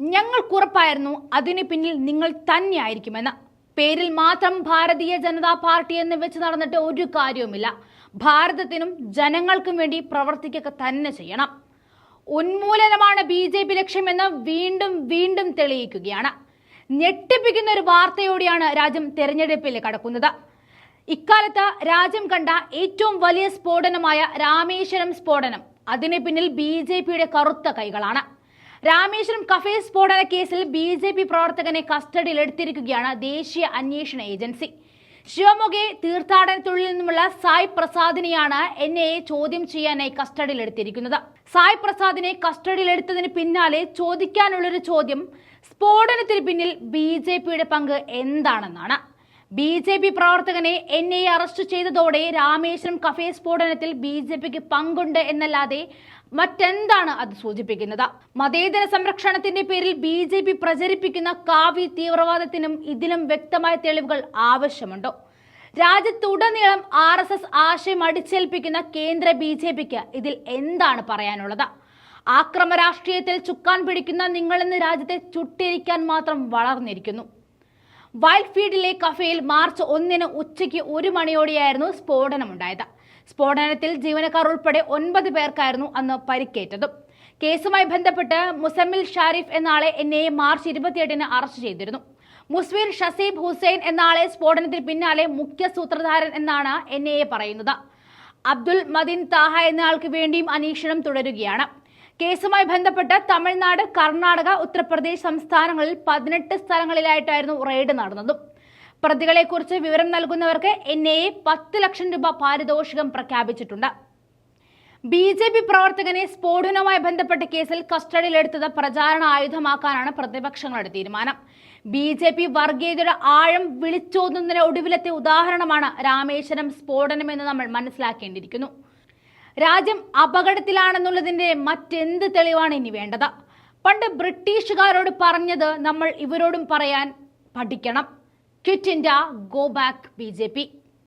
ഞങ്ങൾക്കുറപ്പായിരുന്നു അതിന് പിന്നിൽ നിങ്ങൾ തന്നെയായിരിക്കുമെന്ന്. പേരിൽ മാത്രം ഭാരതീയ ജനതാ പാർട്ടി എന്ന് വെച്ച് നടന്നിട്ട് ഒരു കാര്യവുമില്ല. ഭാരതത്തിനും ജനങ്ങൾക്കും വേണ്ടി പ്രവർത്തിക്കുക തന്നെ ചെയ്യണം. ഉന്മൂലനമാണ് ബി ജെ പി ലക്ഷ്യമെന്ന് വീണ്ടും വീണ്ടും തെളിയിക്കുകയാണ്. ഞെട്ടിപ്പിക്കുന്ന ഒരു വാർത്തയോടെയാണ് രാജ്യം തെരഞ്ഞെടുപ്പിൽ കടക്കുന്നത്. ഇക്കാലത്ത് രാജ്യം കണ്ട ഏറ്റവും വലിയ സ്ഫോടനമായ രാമേശ്വരം സ്ഫോടനം. അതിന് പിന്നിൽ ബി കറുത്ത കൈകളാണ്. രാമേശ്വരം കഫേ സ്ഫോടന കേസിൽ ബി ജെ പി പ്രവർത്തകനെ കസ്റ്റഡിയിൽ എടുത്തിരിക്കുകയാണ് ദേശീയ അന്വേഷണ ഏജൻസി. ശിവമൊഗെ തീർത്ഥാടനത്തിൽ നിന്നുമുള്ള സായ് പ്രസാദിനെയാണ് എൻ എ ചോദ്യം ചെയ്യാനായി കസ്റ്റഡിയിൽ എടുത്തിരിക്കുന്നത്. സായ് പ്രസാദിനെ കസ്റ്റഡിയിൽ എടുത്തതിന് പിന്നാലെ ചോദിക്കാനുള്ളൊരു ചോദ്യം സ്ഫോടനത്തിന് പിന്നിൽ ബി പങ്ക് എന്താണെന്നാണ്. ബി ജെ പി പ്രവർത്തകനെ എൻ ഐ അറസ്റ്റ് ചെയ്തതോടെ രാമേശ്വരം കഫേ സ്ഫോടനത്തിൽ ബി ജെ പിക്ക് പങ്കുണ്ട് എന്നല്ലാതെ മറ്റെന്താണ് അത് സൂചിപ്പിക്കുന്നത്? മതേതര സംരക്ഷണത്തിന്റെ പേരിൽ ബി ജെ പി പ്രചരിപ്പിക്കുന്ന കാവ്യ തീവ്രവാദത്തിനും ഇതിലും വ്യക്തമായ തെളിവുകൾ ആവശ്യമുണ്ടോ. രാജ്യത്തുടനീളം ആർ എസ് എസ് ആശയം അടിച്ചേൽപ്പിക്കുന്ന കേന്ദ്ര ബി ജെ പിക്ക് ഇതിൽ എന്താണ് പറയാനുള്ളത്? ആക്രമ രാഷ്ട്രീയത്തിൽ ചുക്കാൻ പിടിക്കുന്ന നിങ്ങളെന്ന് രാജ്യത്തെ ചുട്ടിരിക്കാൻ മാത്രം വളർന്നിരിക്കുന്നു. വൈൽഡ് ഫീൽഡിലെ കഫേയിൽ മാർച്ച് ഒന്നിന് ഉച്ചയ്ക്ക് ഒരു മണിയോടെയായിരുന്നു സ്ഫോടനമുണ്ടായത്. സ്ഫോടനത്തിൽ ജീവനക്കാർ ഉൾപ്പെടെ ഒൻപത് പേർക്കായിരുന്നു അന്ന് പരിക്കേറ്റതും. കേസുമായി ബന്ധപ്പെട്ട് മുസമ്മിൽ ഷാരിഫ് എന്ന എൻ എ മാർച്ച് ഇരുപത്തിയെട്ടിന് അറസ്റ്റ് ചെയ്തിരുന്നു. മുസ്വീർ ഷസീബ് ഹുസൈൻ എന്നാളെ സ്ഫോടനത്തിന് പിന്നാലെ മുഖ്യ സൂത്രധാരൻ എന്നാണ് എൻ ഐ എ പറയുന്നത്. അബ്ദുൽ മദിൻ താഹ എന്നയാൾക്ക് വേണ്ടിയും അന്വേഷണം തുടരുകയാണ്. കേസുമായി ബന്ധപ്പെട്ട് തമിഴ്നാട് കർണാടക ഉത്തർപ്രദേശ് സംസ്ഥാനങ്ങളിൽ പതിനെട്ട് സ്ഥലങ്ങളിലായിട്ടായിരുന്നു റെയ്ഡ് നടന്നതും. പ്രതികളെക്കുറിച്ച് വിവരം നൽകുന്നവർക്ക് എൻ ഐ എ പത്ത് ലക്ഷം രൂപ പാരിതോഷികം പ്രഖ്യാപിച്ചിട്ടുണ്ട്. ബി ജെ പി പ്രവർത്തകനെ സ്ഫോടനവുമായി ബന്ധപ്പെട്ട കേസിൽ കസ്റ്റഡിയിലെടുത്തത് പ്രചാരണ ആയുധമാക്കാനാണ് പ്രതിപക്ഷങ്ങളുടെ തീരുമാനം. ബി ജെ പി വർഗീയതയുടെ ആഴം വിളിച്ചോതുന്നതിന് ഒടുവിലത്തെ ഉദാഹരണമാണ് രാമേശ്വരം സ്ഫോടനമെന്ന് നമ്മൾ മനസ്സിലാക്കേണ്ടിയിരിക്കുന്നു. രാജ്യം അപകടത്തിലാണെന്നുള്ളതിന്റെ മറ്റെന്ത് തെളിവാണ് ഇനി വേണ്ടത്? പണ്ട് ബ്രിട്ടീഷുകാരോട് പറഞ്ഞത് നമ്മൾ ഇവരോടും പറയാൻ പഠിക്കണം. Quit India go back B